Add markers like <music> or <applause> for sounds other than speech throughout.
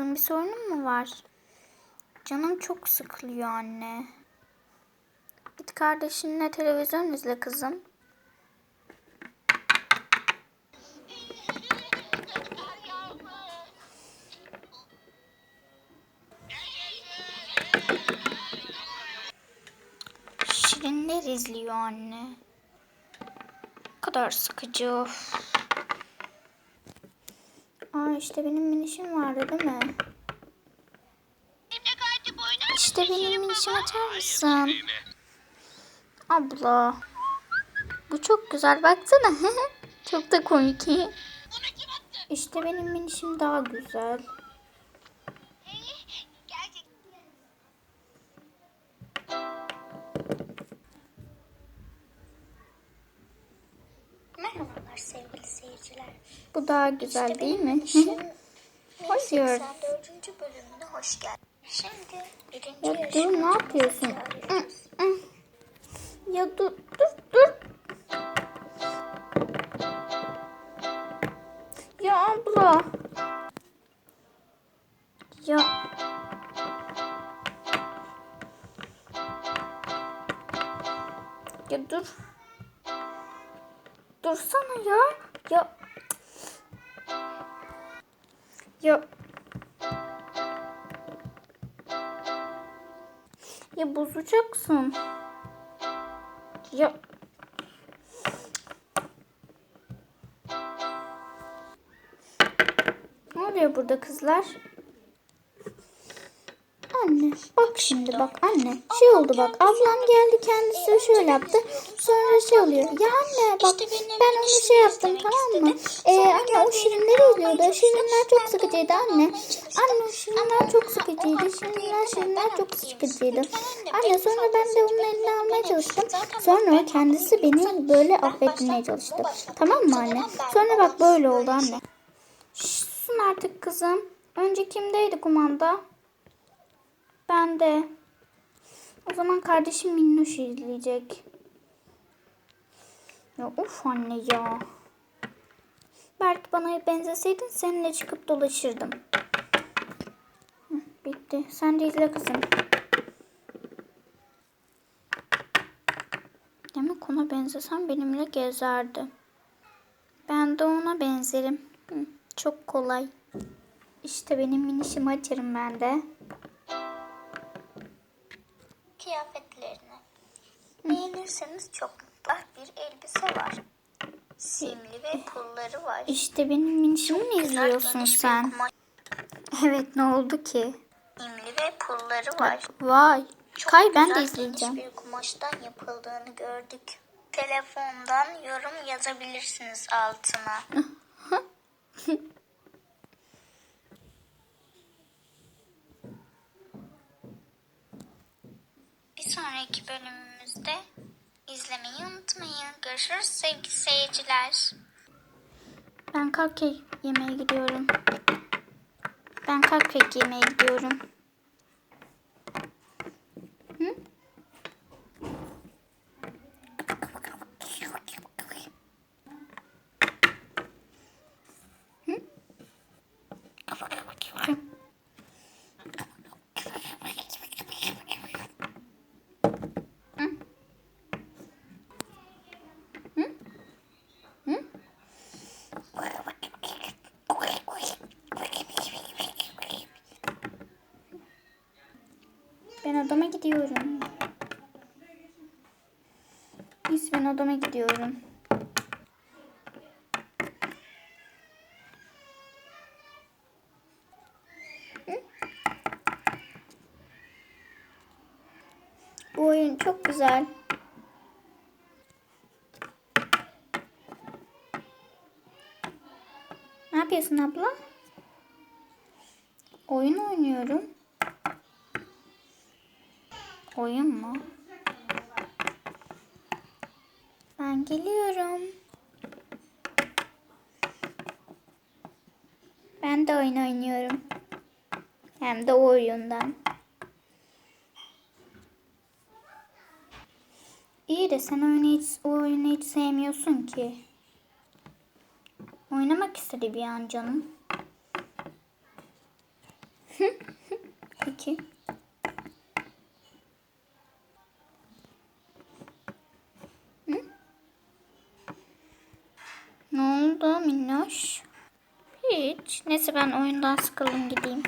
kızım? Bir sorunun mu var? Canım çok sıkılıyor anne. Git kardeşinle televizyon izle kızım. Şirinler izliyor anne. Ne kadar sıkıcı. of. Aa işte benim minişim vardı değil mi? İşte benim minişim açar mısın? Abla. Bu çok güzel baksana. <laughs> çok da komik. İşte benim minişim daha güzel. Sevgili seyirciler. Bu daha güzel değil mi? Hayır. 84. bölümüne hoş geldiniz. Şimdi birinci Ya dur ne yapıyorsun? Ya dur dur dur. Ya abla. Ya. Ya dur. Dursana ya. Ya. Ya. Ya bozacaksın. Ya. Ne oluyor burada kızlar? Anne bak şimdi bak anne. Şey oldu bak ablam geldi kendisi şöyle yaptı. sonra şey oluyor. Ya anne bak ben onu şey yaptım tamam mı? Ee, anne o şirinleri izliyordu o şirinler çok sıkıcıydı anne. anne o şirinler çok sıkıcıydı. şirinler şirinler çok sıkıcıydı. anne sonra ben de onun elini almaya çalıştım. Sonra kendisi beni böyle affetmeye çalıştı. tamam mı anne? sonra bak böyle oldu anne. Şş, susun artık kızım. Önce kimdeydi kumanda ben de. O zaman kardeşim Minnoş izleyecek. Ya of anne ya. Belki bana benzeseydin seninle çıkıp dolaşırdım. Bitti. Sen de izle kızım. Demek ona benzesen benimle gezerdi. Ben de ona benzerim. Çok kolay. İşte benim minişimi açarım ben de. Beğenirseniz çok mutlu. Bir elbise var. Simli ve pulları var. İşte benim minişimi mi izliyorsun sen? Evet ne oldu ki? simli ve pulları var. Vay. Çok Kay ben de izleyeceğim. Bir kumaştan yapıldığını gördük. Telefondan yorum yazabilirsiniz altına. <laughs> Bir sonraki bölümümüzde izlemeyi unutmayın. Görüşürüz sevgili seyirciler. Ben cupcake yemeye gidiyorum. Ben cupcake yemeye gidiyorum. Ben odama gidiyorum. Biz ben odama gidiyorum. Bu oyun çok güzel. Ne yapıyorsun abla? Oyun oynuyorum. Oyun mu? Ben geliyorum. Ben de oyun oynuyorum. Hem de o oyundan. İyi de sen oyunu hiç, o oyunu hiç sevmiyorsun ki. Oynamak istedi bir an canım. <laughs> Peki. Ne oldu minnoş? Hiç. Neyse ben oyundan sıkıldım gideyim.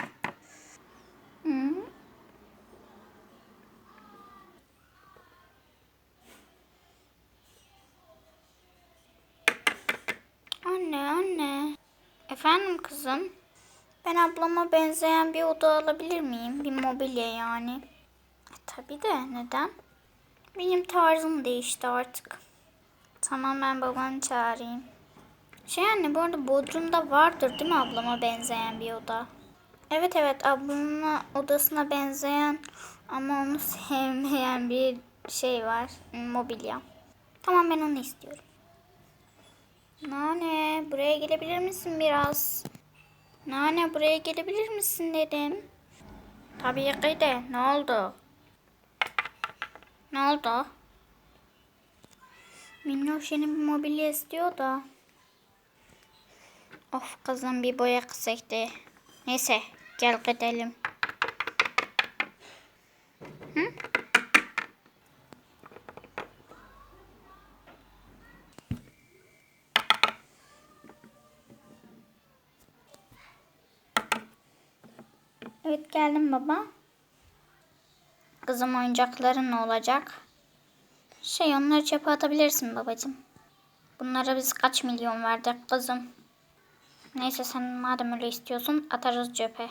Hı? Anne anne. Efendim kızım? Ben ablama benzeyen bir oda alabilir miyim? Bir mobilya yani. E, tabii de neden? Benim tarzım değişti artık. Tamam ben babanı çağırayım. Şey anne bu arada Bodrum'da vardır değil mi ablama benzeyen bir oda? Evet evet ablamın odasına benzeyen ama onu <laughs> sevmeyen bir şey var. Mobilya. Tamam ben onu istiyorum. Nane buraya gelebilir misin biraz? Nane buraya gelebilir misin dedim. Tabii ki de. Ne oldu? Ne oldu? Minnoş yeni bir mobilya istiyor da. Of kızım bir boya kısaktı. Neyse gel gidelim. Hı? Evet geldim baba. Kızım oyuncakların ne olacak? Şey onları çöpe atabilirsin babacığım. Bunlara biz kaç milyon verdik kızım. Neyse sen madem öyle istiyorsun atarız çöpe.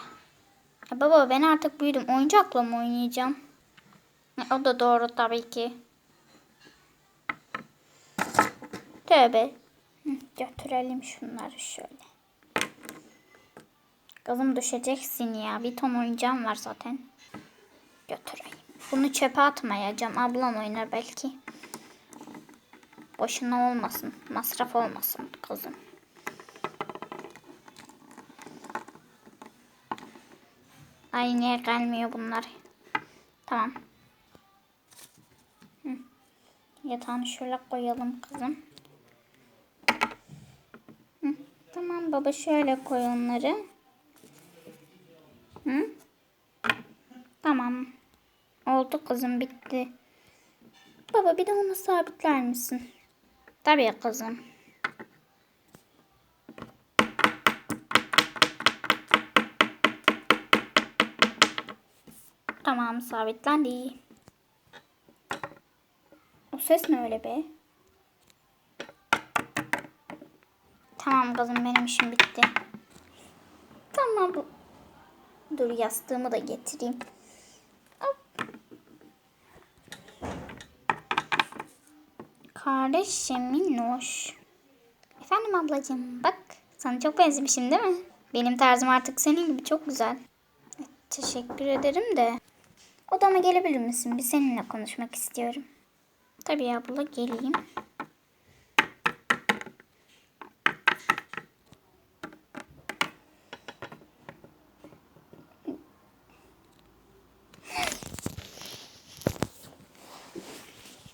Ya baba ben artık büyüdüm. Oyuncakla mı oynayacağım? E, o da doğru tabii ki. Tövbe. Götürelim şunları şöyle. Kızım düşeceksin ya. Bir ton oyuncağım var zaten. Götüreyim. Bunu çöpe atmayacağım. Ablam oynar belki. Boşuna olmasın. Masraf olmasın kızım. Ay niye gelmiyor bunlar? Tamam. Hı. Yatağını şöyle koyalım kızım. Hı. Tamam baba şöyle koy onları. Hı? Tamam. Oldu kızım bitti. Baba bir de onu sabitler misin? Tabii kızım. Tamam sabitlendi. O ses ne öyle be? Tamam kızım benim işim bitti. Tamam bu. Dur yastığımı da getireyim. Hop. Kardeşim minnoş. Efendim ablacığım bak sana çok benzemişim değil mi? Benim tarzım artık senin gibi çok güzel. Teşekkür ederim de. Odama gelebilir misin? Bir seninle konuşmak istiyorum. Tabii abla geleyim.